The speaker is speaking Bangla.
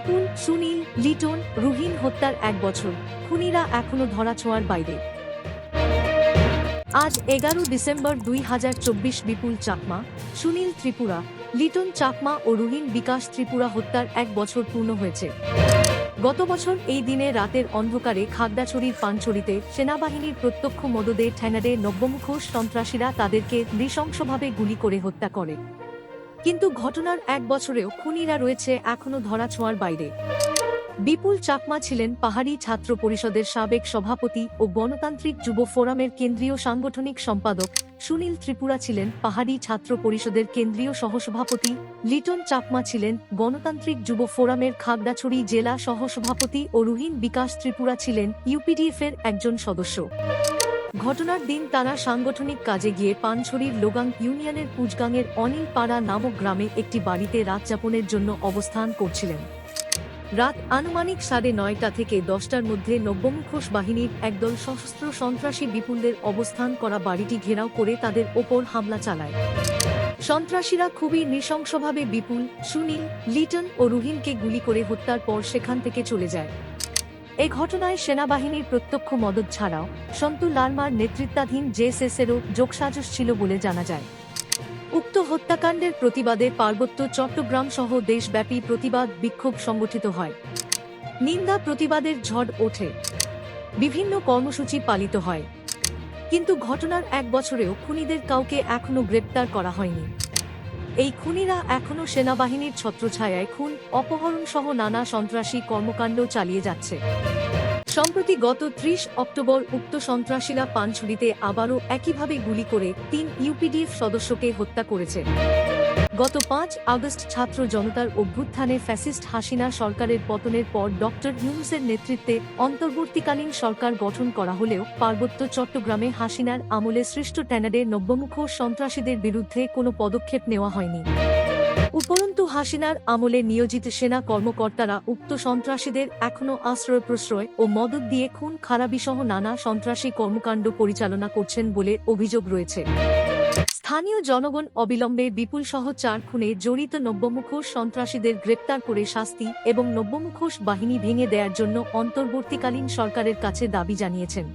বিপুল সুনীল, লিটন, রুহিন হত্যার এক বছর। খুনিরা এখনও ধরাছোঁয়ার বাইরে। আজ এগারো ডিসেম্বর দুই হাজার চব্বিশ বিপুল চাকমা, সুনীল ত্রিপুরা, লিটন চাকমা ও রুহিন বিকাশ ত্রিপুরা হত্যার এক বছর পূর্ণ হয়েছে। গত বছর এই দিনে রাতের অন্ধকারে খাগড়াছড়ির পানছড়িতে সেনাবাহিনীর প্রত্যক্ষ মদদে ঠ্যানারে নব্যমুখোশ সন্ত্রাসীরা তাদেরকে নৃশংসভাবে গুলি করে হত্যা করে। কিন্তু ঘটনার এক বছরেও খুনিরা রয়েছে এখনও ধরাছোঁয়ার বাইরে। বিপুল চাকমা ছিলেন পাহাড়ি ছাত্র পরিষদের সাবেক সভাপতি ও গণতান্ত্রিক যুব ফোরামের কেন্দ্রীয় সাংগঠনিক সম্পাদক সুনীল ত্রিপুরা ছিলেন পাহাড়ি ছাত্র পরিষদের কেন্দ্রীয় সহসভাপতি, লিটন চাকমা ছিলেন গণতান্ত্রিক যুব ফোরামের খাগড়াছড়ি জেলা সহসভাপতি ও রুহিন বিকাশ ত্রিপুরা ছিলেন ইউপিডিএফ এর একজন সদস্য। ঘটনার দিন তারা সাংগঠনিক কাজে গিয়ে পানছড়ির লোগাং ইউনিয়নের কুচগাংয়ের অনিল পাড়া নামক গ্রামে একটি বাড়িতে রাত যাপনের জন্য অবস্থান করছিলেন। রাত আনুমানিক সাড়ে নয়টা থেকে দশটার মধ্যে নব্যমুখোশ বাহিনীর একদল সশস্ত্র সন্ত্রাসী বিপুলদের অবস্থান করা বাড়িটি ঘেরাও করে তাদের ওপর হামলা চালায়। সন্ত্রাসীরা খুবই নৃশংসভাবে বিপুল, সুনীল, লিটন ও রুহিনকে গুলি করে হত্যার পর সেখান থেকে চলে যায়। এ ঘটনায় সেনাবাহিনীর প্রত্যক্ষ মদত ছাড়াও সন্তু লালমার নেতৃত্বাধীন জেএসএসেরও যোগসাজশ ছিল বলে জানা যায়। উক্ত হত্যাকাণ্ডের প্রতিবাদে পার্বত্য চট্টগ্রাম সহ দেশব্যাপী প্রতিবাদ বিক্ষোভ সংগঠিত হয়। নিন্দা প্রতিবাদের ঝড় ওঠে। বিভিন্ন কর্মসূচি পালিত হয়। কিন্তু ঘটনার এক বছরেও খুনিদের কাউকে এখনও গ্রেপ্তার করা হয়নি। এই খুনিরা এখনও সেনাবাহিনীর ছত্রছায়ায় খুন অপহরণ সহ নানা সন্ত্রাসী কর্মকাণ্ড চালিয়ে যাচ্ছে। সম্প্রতি গত ত্রিশ অক্টোবর উক্ত সন্ত্রাসীরা পানছুরিতে আবারও একইভাবে গুলি করে তিন ইউপিডিএফ সদস্যকে হত্যা করেছে। গত পাঁচ আগস্ট ছাত্র জনতার অভ্যুত্থানে ফ্যাসিস্ট হাসিনা সরকারের পতনের পর ডক্টর ইউনুসের নেতৃত্বে অন্তর্বর্তীকালীন সরকার গঠন করা হলেও পার্বত্য চট্টগ্রামে হাসিনার আমলে সৃষ্ট ট্যানাডে নব্যমুখ সন্ত্রাসীদের বিরুদ্ধে কোনো পদক্ষেপ নেওয়া হয়নি। উপরন্তু হাসিনার আমলে নিয়োজিত সেনা কর্মকর্তারা উক্ত সন্ত্রাসীদের এখনও আশ্রয় প্রশ্রয় ও মদত দিয়ে খুন, খারাপিসহ নানা সন্ত্রাসী কর্মকাণ্ড পরিচালনা করছেন বলে অভিযোগ রয়েছে। স্থানীয় জনগণ অবিলম্বে বিপুল সহ চার খুনে জড়িত নব্যমুখোশ সন্ত্রাসীদের গ্রেপ্তার করে শাস্তি এবং নব্যমুখোশ বাহিনী ভেঙে দেওয়ার জন্য অন্তর্বর্তীকালীন সরকারের কাছে দাবি জানিয়েছেন।